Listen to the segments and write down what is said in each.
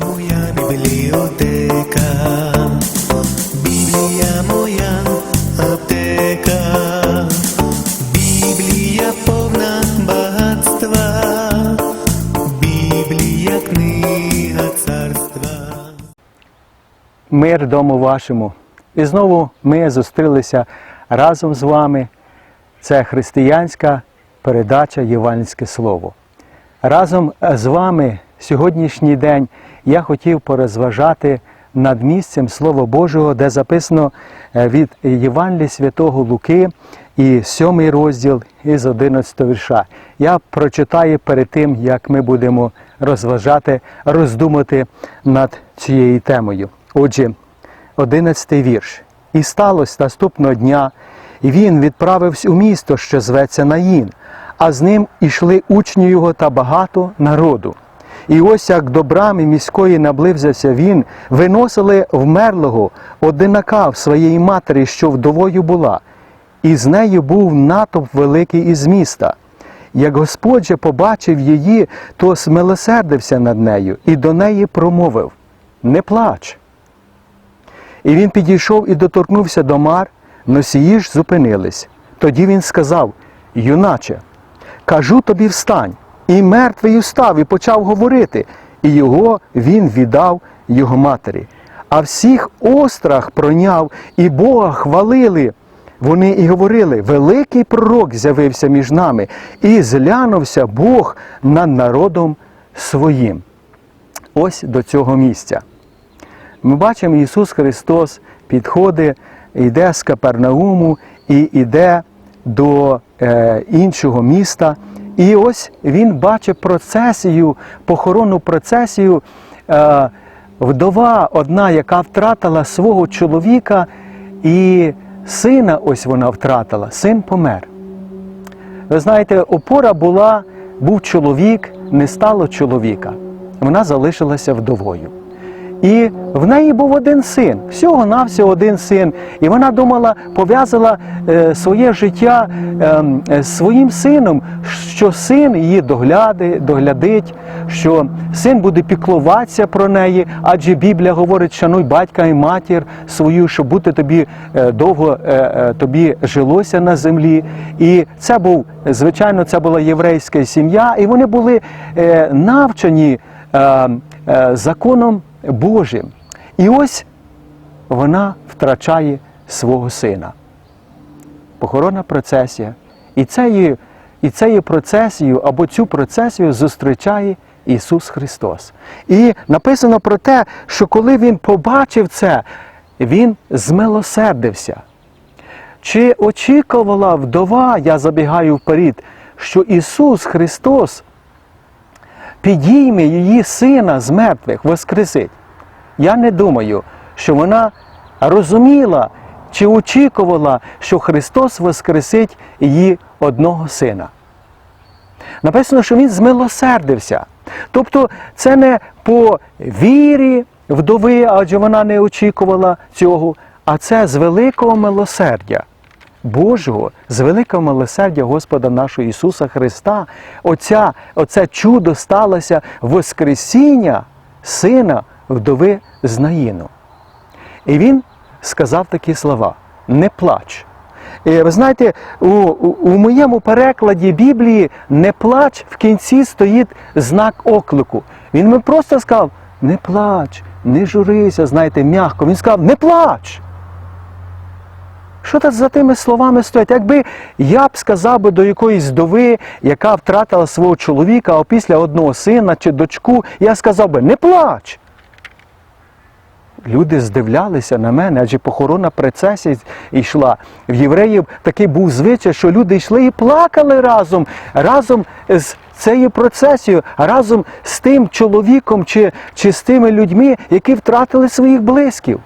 моя бібліотека, Біблія моя аптека, Біблія повна багатства, Біблія книга царства. Мир дому вашому. І знову ми зустрілися разом з вами. Це християнська передача Євангельське Слово. Разом з вами сьогоднішній день я хотів порозважати над місцем Слова Божого, де записано е, від Євангелія святого Луки і сьомий розділ із 11 вірша. Я прочитаю перед тим, як ми будемо розважати, роздумати над цією темою. Отже, одинадцятий вірш. І сталося наступного дня, і він відправився у місто, що зветься Наїн, а з ним ішли учні його та багато народу. І ось як до брами міської наблизився він, виносили вмерлого одинака в своєї матері, що вдовою була, і з нею був натовп великий із міста. Як Господь же побачив її, то смилосердився над нею і до неї промовив: Не плач. І він підійшов і доторкнувся до мар, носії ж зупинились. Тоді він сказав: Юначе, кажу тобі встань, і мертвий устав, і почав говорити, і його він віддав його матері. А всіх острах проняв, і Бога хвалили. Вони і говорили: великий пророк з'явився між нами, і зглянувся Бог над народом своїм. Ось до цього місця. Ми бачимо, Ісус Христос підходить, йде з Капернауму і йде до е, іншого міста. І ось він бачить процесію, похоронну процесію. Е, вдова одна, яка втратила свого чоловіка, і сина ось вона втратила, син помер. Ви знаєте, опора була, був чоловік, не стало чоловіка. Вона залишилася вдовою. І в неї був один син, всього-навсього один син. І вона думала, пов'язала е, своє життя е, е, своїм сином, що син її догляди, доглядить, що син буде піклуватися про неї, адже Біблія говорить, шануй батька і матір свою, щоб бути тобі е, довго е, е, тобі жилося на землі. І це був, звичайно, це була єврейська сім'я, і вони були е, навчені е, е, законом. Божим. І ось вона втрачає свого сина. Похоронна процесія. І цією, і цією процесією або цю процесію зустрічає Ісус Христос. І написано про те, що коли Він побачив це, Він змилосердився. Чи очікувала вдова, я забігаю вперед, що Ісус Христос підійме її сина з мертвих, воскресить. Я не думаю, що вона розуміла чи очікувала, що Христос воскресить її одного сина. Написано, що Він змилосердився. Тобто це не по вірі вдови, адже вона не очікувала цього, а це з великого милосердя. Божого, з великого милосердя Господа нашого Ісуса Христа, оця, оце чудо сталося Воскресіння Сина вдови з Наїну. І він сказав такі слова: не плач. І ви знаєте, у, у, у моєму перекладі Біблії не плач в кінці стоїть знак оклику. Він мені просто сказав: не плач, не журися, знаєте, м'яко. Він сказав, не плач. Що це за тими словами стоять? Якби я б сказав би до якоїсь вдови, яка втратила свого чоловіка, а після одного сина чи дочку, я сказав би, не плач. Люди здивлялися на мене, адже похоронна процесія йшла. В євреїв такий був звичай, що люди йшли і плакали разом, разом з цією процесією, разом з тим чоловіком чи, чи з тими людьми, які втратили своїх близьків.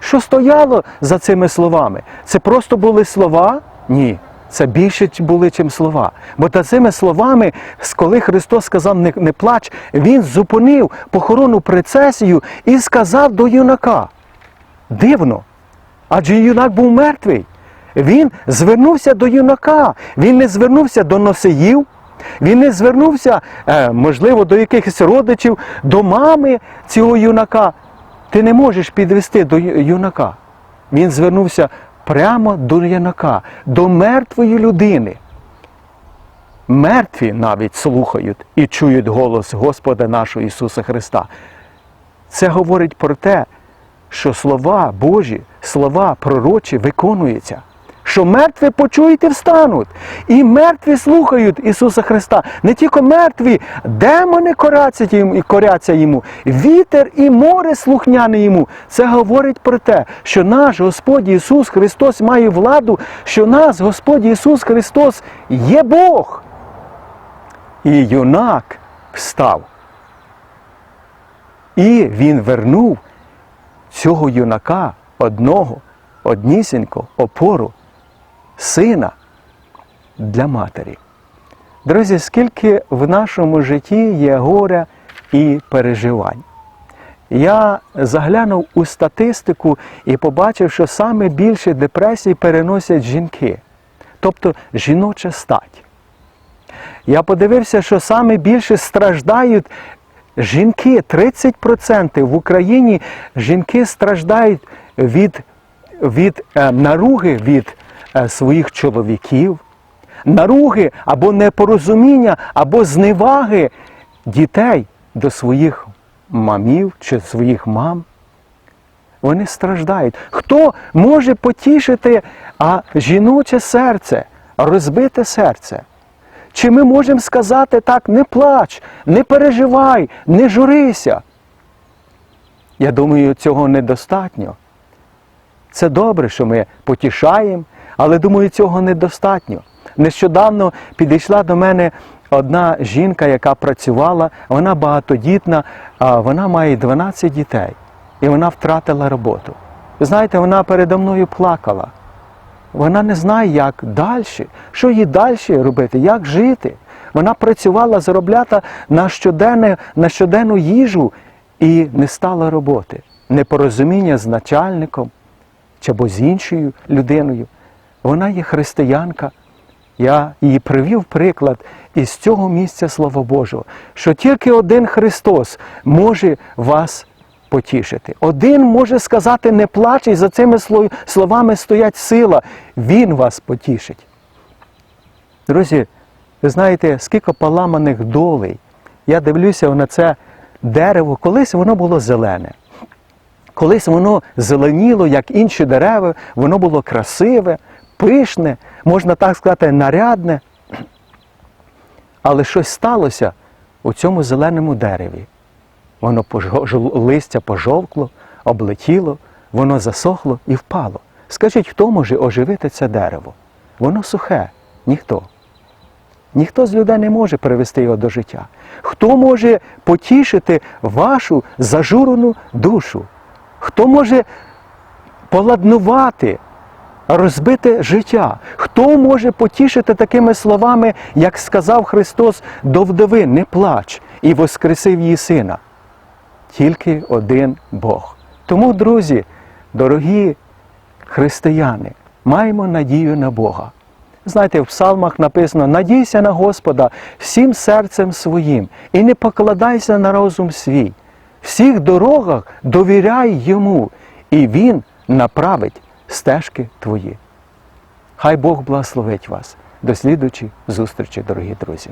Що стояло за цими словами? Це просто були слова? Ні. Це більше були, чим слова. Бо та цими словами, коли Христос сказав не, не плач, Він зупинив похоронну процесію і сказав до юнака. Дивно. Адже юнак був мертвий. Він звернувся до юнака. Він не звернувся до носіїв, Він не звернувся, е, можливо, до якихось родичів, до мами цього юнака. Ти не можеш підвести до юнака. Він звернувся прямо до янака, до мертвої людини. Мертві навіть слухають і чують голос Господа нашого Ісуса Христа. Це говорить про те, що слова Божі, слова пророчі виконуються. Що мертві почують і встануть. І мертві слухають Ісуса Христа. Не тільки мертві, демони коряться йому, вітер і море слухняне йому. Це говорить про те, що наш Господь Ісус Христос має владу, що наш Господь Ісус Христос є Бог. І юнак встав. І він вернув цього юнака одного, однісінько, опору, сина для матері. Друзі, скільки в нашому житті є горя і переживань. Я заглянув у статистику і побачив, що саме більше депресій переносять жінки, тобто жіноча стать. Я подивився, що саме більше страждають жінки. 30% в Україні жінки страждають від, від е, наруги від своїх чоловіків, наруги або непорозуміння, або зневаги дітей до своїх мамів чи своїх мам. Вони страждають. Хто може потішити а жіноче серце, розбите серце? Чи ми можемо сказати так, не плач, не переживай, не журися? Я думаю, цього недостатньо. Це добре, що ми потішаємо, але думаю, цього недостатньо. Нещодавно підійшла до мене одна жінка, яка працювала, вона багатодітна, вона має 12 дітей, і вона втратила роботу. Знаєте, вона передо мною плакала. Вона не знає, як далі, що їй далі робити, як жити. Вона працювала, заробляла на, щоденне, на щоденну їжу і не стала роботи. Непорозуміння з начальником чи або з іншою людиною. Вона є християнка. Я її привів приклад із цього місця Слова Божого, що тільки один Христос може вас потішити. Один може сказати не плач, і за цими словами стоять сила. Він вас потішить. Друзі, ви знаєте, скільки поламаних долей. Я дивлюся на це дерево, колись воно було зелене. Колись воно зеленіло, як інші дерева, воно було красиве, пишне, можна так сказати, нарядне. Але щось сталося у цьому зеленому дереві. Воно листя пожовкло, облетіло, воно засохло і впало. Скажіть, хто може оживити це дерево? Воно сухе, ніхто. Ніхто з людей не може привести його до життя. Хто може потішити вашу зажурену душу? Хто може поладнувати, розбите життя? Хто може потішити такими словами, як сказав Христос до вдови, не плач, і воскресив її сина? Тільки один Бог. Тому, друзі, дорогі християни, маємо надію на Бога. Знаєте, в псалмах написано: надійся на Господа всім серцем своїм і не покладайся на розум свій. Всіх дорогах довіряй йому, і Він направить стежки твої. Хай Бог благословить вас. До слідуючої зустрічі, дорогі друзі.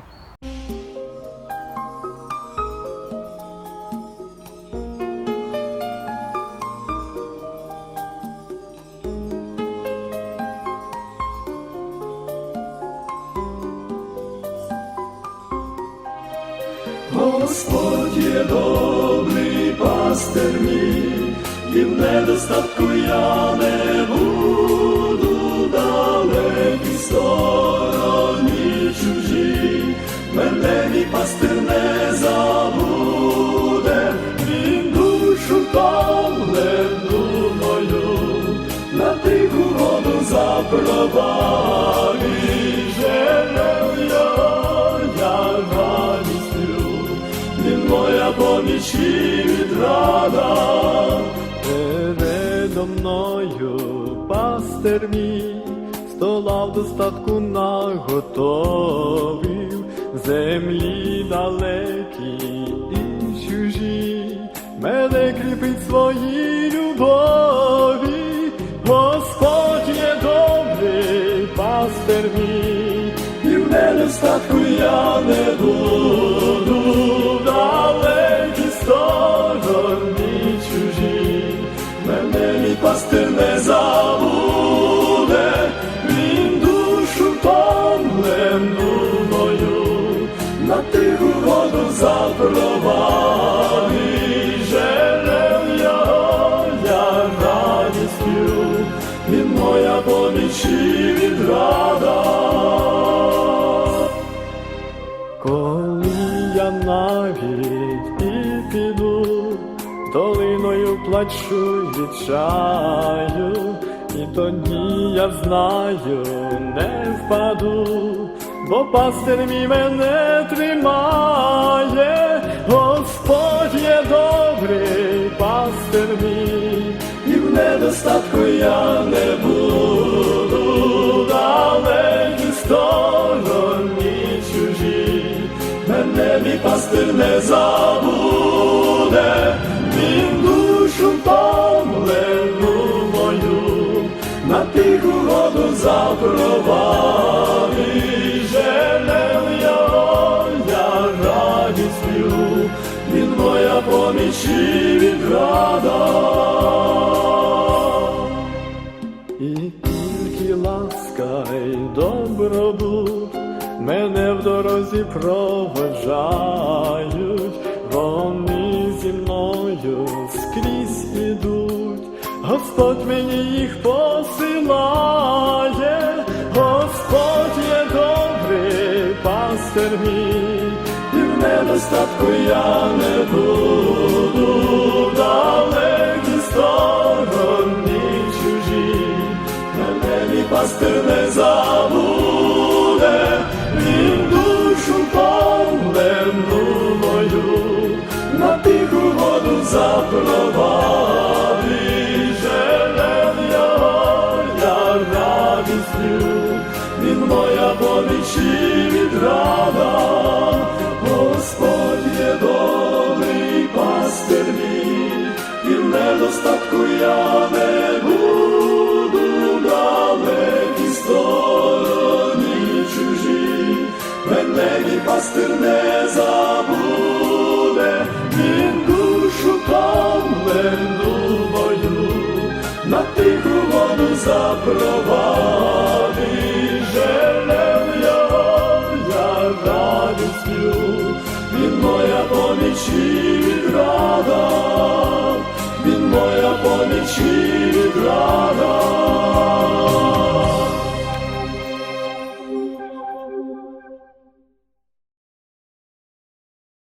Господь є добрий пастир мій, і в недостатку я не буду далекій стороні чужій, мене мій пастир не забуде, він душу там мою, на тиху воду запровадить, моя поміч і. Передо мною пастир мій, стола в достатку наготовив, землі далекі і чужі, мене кріпить свої любові, Господь є добрий пастир мій, і в недостатку я не буду, пастир не забуде, долиною плачу від чаю, і тоді я знаю, не впаду, бо пастир мій мене тримає, Господь є добрий, пастир мій, і в недостатку я не буду, далекі стороні чужі, мене мій пастир не забуде, він моя поміч і відрада. І тільки ласка й добробут мене в дорозі проважають, вони зі мною скрізь ідуть, Господь мені їх посилає, Господь є добрий пастир мій, в недостатку я не буду, в далекій стороні чужі, мене мій пастир не забуде, він душу помлену мою, на тиху воду запровадить, жерел його я радістю, він моя поміч і відрада, Господь недостатку я не буду в далекій стороні чужі, мене мій пастир не забуде, він душу помлену мою, на тиху воду запровадить, жерел його я радістю, він моя поміч і відрада, він моя поміч і відрада.